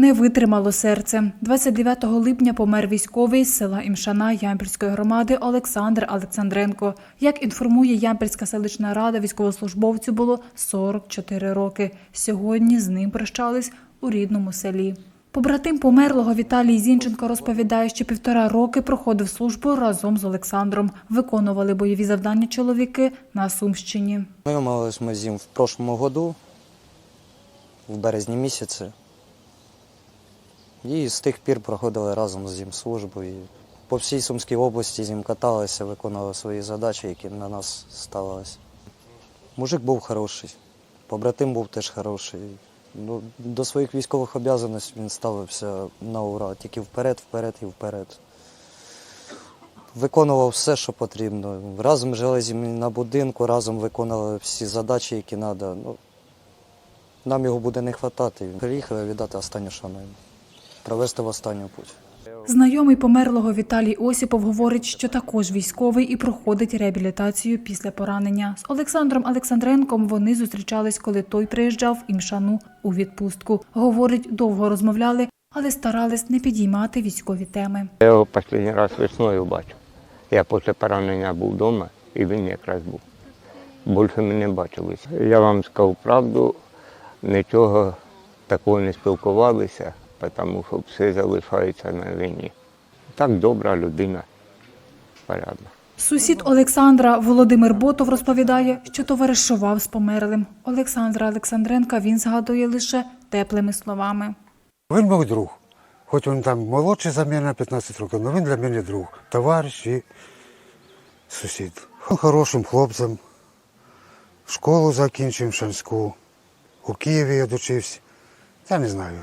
Не витримало серце. 29 липня помер військовий з села Імшана Ямпільської громади Олександр Олександренко. Як інформує Ямпільська селищна рада, військовослужбовцю було 44 роки. Сьогодні з ним прощались у рідному селі. Побратим померлого Віталій Зінченко розповідає, що півтора роки проходив службу разом з Олександром. Виконували бойові завдання чоловіки на Сумщині. Ми з ним в прошлому году, в березні місяці. І з тих пір проходили разом з. І по всій Сумській області з ним каталися, виконували свої задачі, які на нас ставилися. Мужик був хороший, побратим був теж хороший. Ну, до своїх військових обов'язків він ставився на ура, тільки вперед, вперед і вперед. Виконував все, що потрібно. Разом жили з ним на будинку, разом виконували всі задачі, які треба. Ну, нам його буде не вистачати. Приїхали віддати останню шану, провести в останню путь. Знайомий померлого Віталій Осіпов говорить, що також військовий і проходить реабілітацію після поранення. З Олександром Олександренком вони зустрічались, коли той приїжджав імшану у відпустку. Говорить, довго розмовляли, але старались не підіймати військові теми. Я його останній раз весною бачив. Я після поранення був вдома і він якраз був. Більше ми не бачилися. Я вам сказав правду, нічого такого не спілкувалися, тому що все залишається на війні. Так добра людина, порядна. Сусід Олександра Володимир Ботов розповідає, що товаришував з померлим. Олександра Олександренка він згадує лише теплими словами. Він мій друг. Хоч він там молодший за мене на 15 років, але він для мене друг, товариш і сусід. Він хорошим хлопцем. Школу закінчив Шанську. У Києві я дочився. Я не знаю.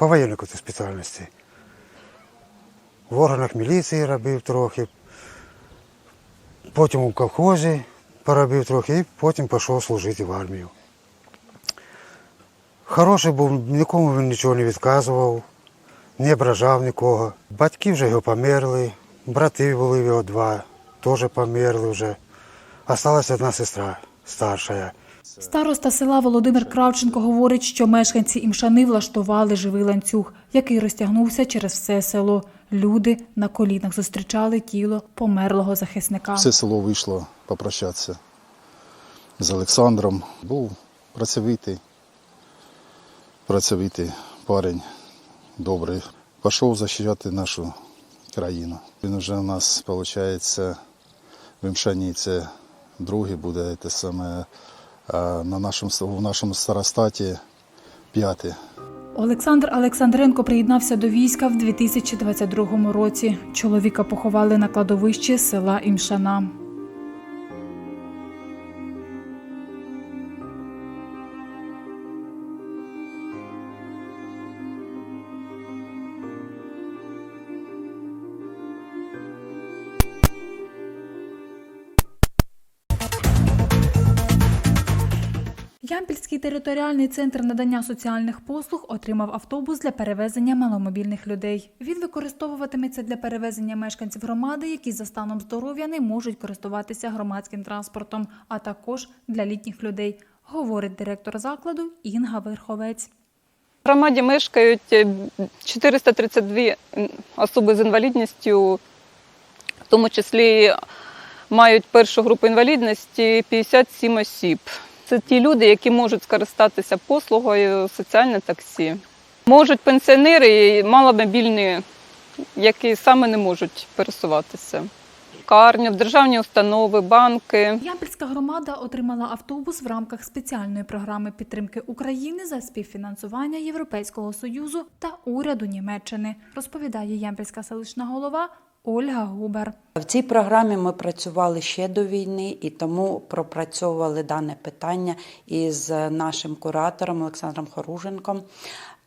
По воєнній спеціальності. В органах міліції робив трохи. Потім у колхозі поробив трохи і потім пішов служити в армію. Хороший був, нікому він нічого не відказував, не ображав нікого. Батьки вже його померли, брати були його два, теж померли вже. Осталась одна сестра старша. Староста села Володимир Кравченко говорить, що мешканці імшани влаштували живий ланцюг, який розтягнувся через все село. Люди на колінах зустрічали тіло померлого захисника. Все село вийшло попрощатися з Олександром. Був працьовитий, працьовитий парень, добрий. Пішов захищати нашу країну. Він вже у нас, виходить, в Імшані це другий буде те саме, на нашому, в нашому старостаті п'ятий. Олександр Олександренко приєднався до війська в 2022 році. Чоловіка поховали на кладовищі села Імшана. Ямпільський територіальний центр надання соціальних послуг отримав автобус для перевезення маломобільних людей. Він використовуватиметься для перевезення мешканців громади, які за станом здоров'я не можуть користуватися громадським транспортом, а також для літніх людей, говорить директор закладу Інга Верховець. В громаді мешкають е, 432 особи з інвалідністю, в тому числі мають першу групу інвалідності 57 осіб. Це ті люди, які можуть скористатися послугою соціальне таксі. Можуть пенсіонери і маломобільні, які саме не можуть пересуватися. Карні, державні установи, банки. Ямпільська громада отримала автобус в рамках спеціальної програми підтримки України за співфінансування Європейського союзу та уряду Німеччини, розповідає Ямпільська селищна голова Ольга Губер. В цій програмі ми працювали ще до війни і тому пропрацьовували дане питання із нашим куратором Олександром Хоруженком.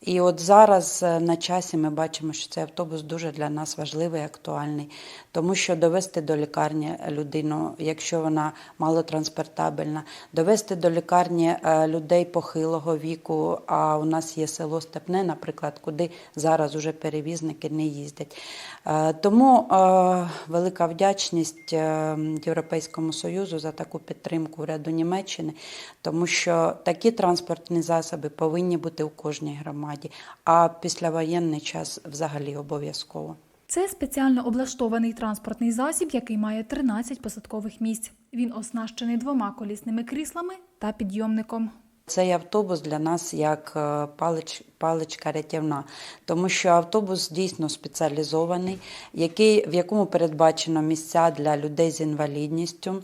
І от зараз е, на часі ми бачимо, що цей автобус дуже для нас важливий і актуальний, тому що довести до лікарні людину, якщо вона малотранспортабельна, довести до лікарні е, людей похилого віку. А у нас є село Степне, наприклад, куди зараз уже перевізники не їздять. Е, Тому е, велика вдячність е, Європейському Союзу за таку підтримку уряду Німеччини, тому що такі транспортні засоби повинні бути у кожній громаді. Громаді, а післявоєнний час взагалі обов'язково. Це спеціально облаштований транспортний засіб, який має 13 посадкових місць. Він оснащений двома колісними кріслами та підйомником. Цей автобус для нас як е, палич, паличка рятівна, тому що автобус дійсно спеціалізований, який, в якому передбачено місця для людей з інвалідністю.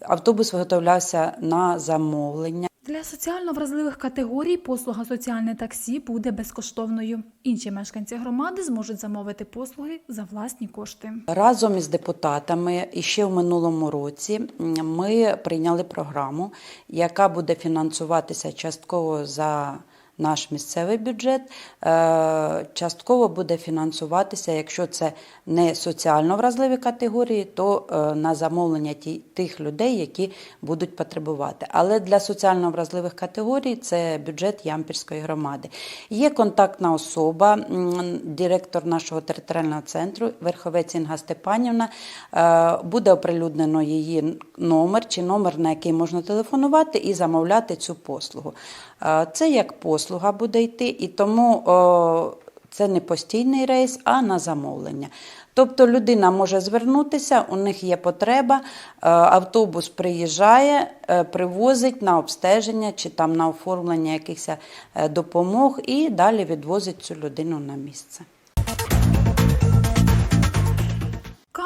Автобус виготовлявся на замовлення. Для соціально вразливих категорій послуга соціальне таксі буде безкоштовною. Інші мешканці громади зможуть замовити послуги за власні кошти. Разом із депутатами і ще в минулому році ми прийняли програму, яка буде фінансуватися частково за наш місцевий бюджет, е, частково буде фінансуватися, якщо це не соціально вразливі категорії, то е, на замовлення тих людей, які будуть потребувати. Але для соціально вразливих категорій це бюджет Ямпільської громади. Є контактна особа, директор нашого територіального центру Верховець Інга Степанівна. Е, Буде оприлюднено її номер чи номер, на який можна телефонувати і замовляти цю послугу. Це як послуга буде йти, і тому це не постійний рейс, а на замовлення. Тобто людина може звернутися, у них є потреба, е, автобус приїжджає, е, привозить на обстеження чи там на оформлення якихось е, допомог і далі відвозить цю людину на місце.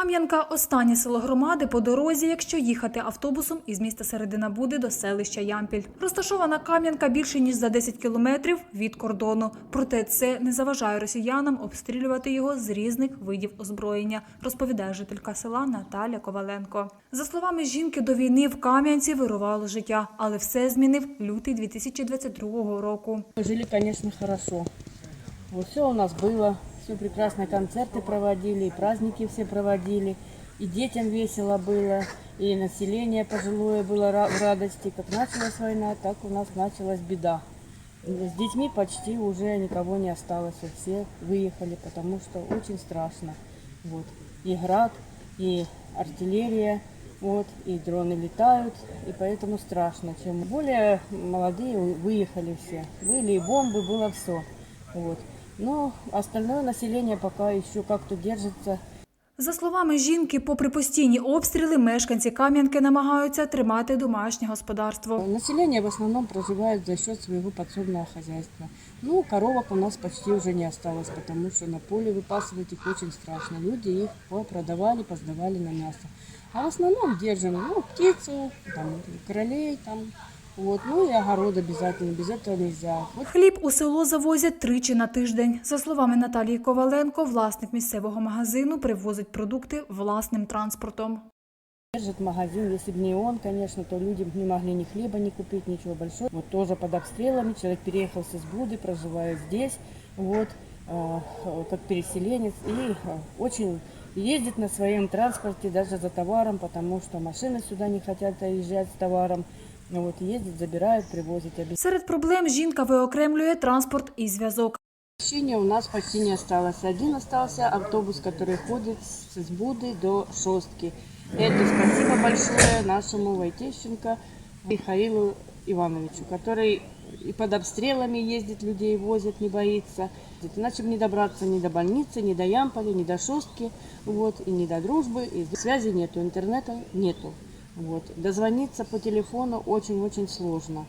Кам'янка останнє село громади по дорозі, якщо їхати автобусом із міста Середина Буди до селища Ямпіль. Розташована Кам'янка більше ніж за 10 кілометрів від кордону. Проте це не заважає росіянам обстрілювати його з різних видів озброєння, розповідає жителька села Наталя Коваленко. За словами жінки, до війни в Кам'янці вирувало життя, але все змінив лютий 2022 року. Жили, хорошо. Вот все у нас было, все прекрасно, концерты проводили, и праздники все проводили, и детям весело было, и население пожилое было в радости. Как началась война, так у нас началась беда. С детьми почти уже никого не осталось, все выехали, потому что очень страшно. Вот. И град, и артиллерия, вот, и дроны летают, и поэтому страшно. Чем более молодые выехали все. Были и бомбы, было все. Вот. Но остальное население пока еще как-то держится. За словами жінки, попри постійні обстріли, мешканці Кам'янки намагаються тримати домашнє господарство. Население в основном проживает за счет своего подсобного хозяйства. Ну, коровок у нас почти уже не осталось, потому что на поле выпасывать их очень страшно. Люди их продавали, поздавали на мясо. А в основном держим ну, птицу, там, кролей, там, вот, ну и огород обязательно, без этого нельзя. Вот Хліб у село завозять тричі на тиждень. За словами Наталії Коваленко, власник місцевого магазину привозить продукти власним транспортом. Держит магазин, если бы не он, конечно, то люди не могли ни хлеба не купить, ничего большого. Вот тоже под обстрелами человек переехал с Избуды, проживает здесь, вот, э, как переселенец, и э, очень ездит на своем транспорте даже за товаром, потому что машины сюда не хотят доезжать с товаром. Ну Вот, ездит, забирает, привозит. Серед проблем жінка виокремлює транспорт і зв'язок. Освещения у нас почти не осталось. Один остался автобус, который ходит с Избуды до Шостки. Это спасибо большое нашему Войтещенко Михаилу Ивановичу, который и под обстрелами ездит, людей возит, не боится. Иначе бы не добраться ни до больницы, ни до Ямполя, ни до Шостки, вот, и ни до Дружбы. И связи нету, интернета нету. Вот. Дозвониться по телефону очень-очень сложно.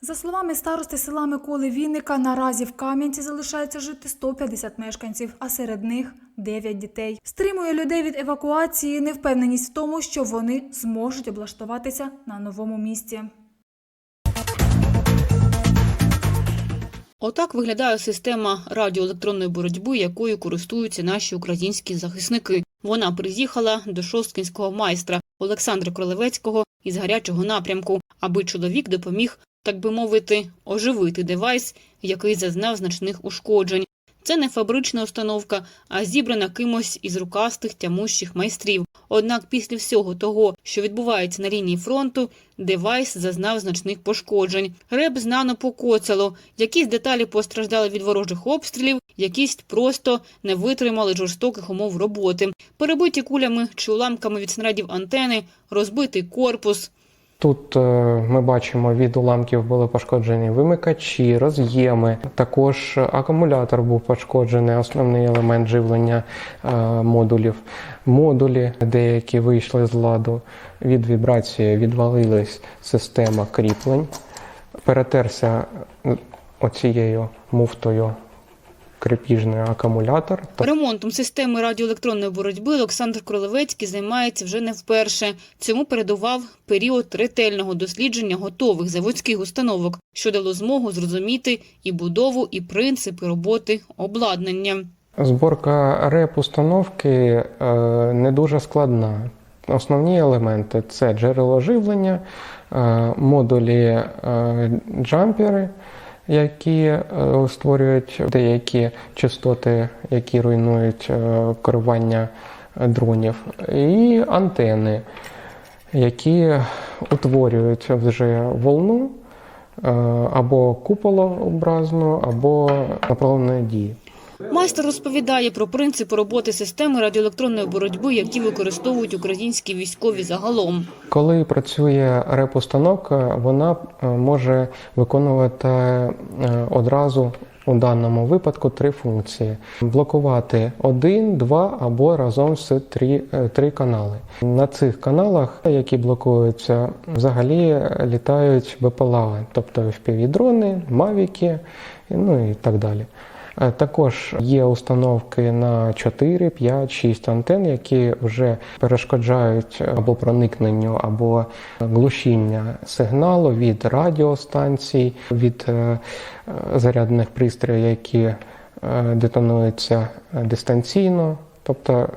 За словами старости села Миколи Вінника, наразі в Кам'янці залишається жити 150 мешканців, а серед них 9 дітей. Стримує людей від евакуації невпевненість в тому, що вони зможуть облаштуватися на новому місці. Отак виглядає система радіоелектронної боротьби, якою користуються наші українські захисники. Вона приїхала до шосткінського майстра Олександра Кролевецького із гарячого напрямку, аби чоловік допоміг, так би мовити, оживити девайс, який зазнав значних ушкоджень. Це не фабрична установка, а зібрана кимось із рукастих тямущих майстрів. Однак після всього того, що відбувається на лінії фронту, девайс зазнав значних пошкоджень. Реб знано покоцало, якісь деталі постраждали від ворожих обстрілів, якісь просто не витримали жорстоких умов роботи. Перебиті кулями чи уламками від снарядів антени, розбитий корпус. Тут е, ми бачимо від уламків були пошкоджені вимикачі, роз'єми. Також акумулятор був пошкоджений, основний елемент живлення е, модулів. Модулі деякі вийшли з ладу від вібрації, відвалилась система кріплень. Перетерся оцією муфтою крепіжний акумулятор. Ремонтом системи радіоелектронної боротьби Олександр Кролевецький займається вже не вперше. Цьому передував період ретельного дослідження готових заводських установок, що дало змогу зрозуміти і будову, і принципи роботи обладнання. Зборка реп-установки е, не дуже складна. Основні елементи це джерело живлення, е, модулі е, джампери, які е, створюють деякі частоти, які руйнують е, керування дронів, і антени, які утворюють вже волну е, або куполообразну, або направленої дії. Майстер розповідає про принципи роботи системи радіоелектронної боротьби, які використовують українські військові загалом. Коли працює реп-установка, вона е, може виконувати е, одразу у даному випадку три функції: блокувати один, два або разом з три, е, три канали. На цих каналах, які блокуються, взагалі літають БПЛА, тобто FPV-дрони, мавіки, ну і так далі. Е, Також є установки на 4, 5, 6 антен, які вже перешкоджають або проникненню, або глушіння сигналу від радіостанцій, від е, е, зарядних пристроїв, які детонуються дистанційно, тобто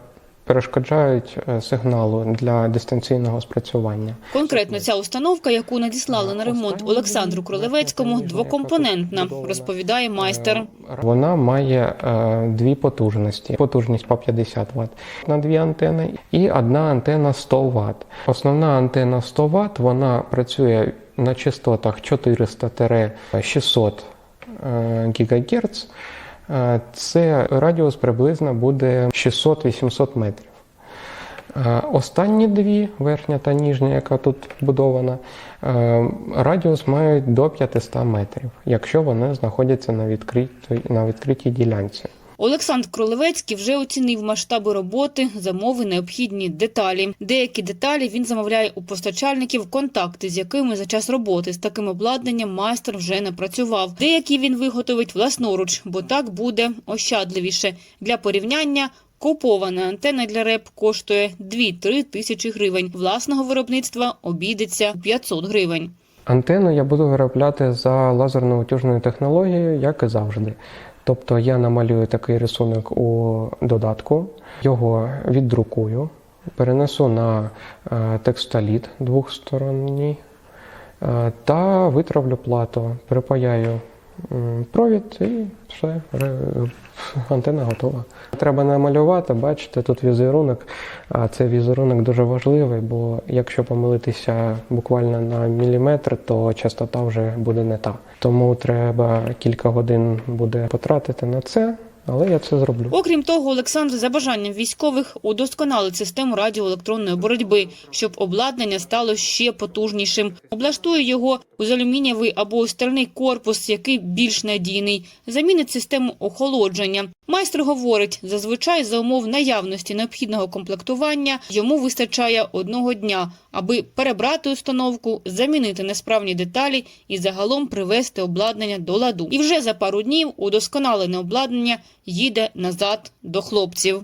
перешкоджають е, сигналу для дистанційного спрацювання. Конкретно ця установка, яку надіслали на ремонт Олександру Кролевецькому, двокомпонентна, розповідає майстер. Вона має е, дві потужності: потужність по 50 Вт на дві антени і одна антена 100 Вт. Основна антена 100 Вт вона працює на частотах 400-600 е, ГГц. Е, Це радіус приблизно буде 600-800 метрів. Е, Останні дві, верхня та нижня, яка тут будована, е, радіус мають до 500 метрів, якщо вони знаходяться на відкритій, на відкритій ділянці. Олександр Кролевецький вже оцінив масштаби роботи, замови необхідні деталі. Деякі деталі він замовляє у постачальників, контакти з якими за час роботи з таким обладнанням майстер вже не працював. Деякі він виготовить власноруч, бо так буде ощадливіше. Для порівняння Купована антенна для РЕП коштує 2-3 тисячі гривень. Власного виробництва обійдеться у 500 гривень. Антенну я буду виробляти за лазерно-утюжною технологією, як і завжди. Тобто я намалюю такий рисунок у додатку, його віддрукую, перенесу на е, текстоліт двохсторонній е, та витравлю плату, припаяю провід і все, антенна готова. Треба намалювати, бачите, тут візерунок. А цей візерунок дуже важливий, бо якщо помилитися буквально на міліметр, то частота вже буде не та. Тому треба кілька годин буде потратити на це, але я це зроблю. Окрім того, Олександр за бажанням військових удосконалить систему радіоелектронної боротьби, щоб обладнання стало ще потужнішим. Облаштує його у алюмінієвий або стальний корпус, який більш надійний. Замінить систему охолодження. Майстер говорить, зазвичай за умов наявності необхідного комплектування йому вистачає одного дня, аби перебрати установку, замінити несправні деталі і загалом привести обладнання до ладу. І вже за пару днів удосконалене обладнання їде назад до хлопців.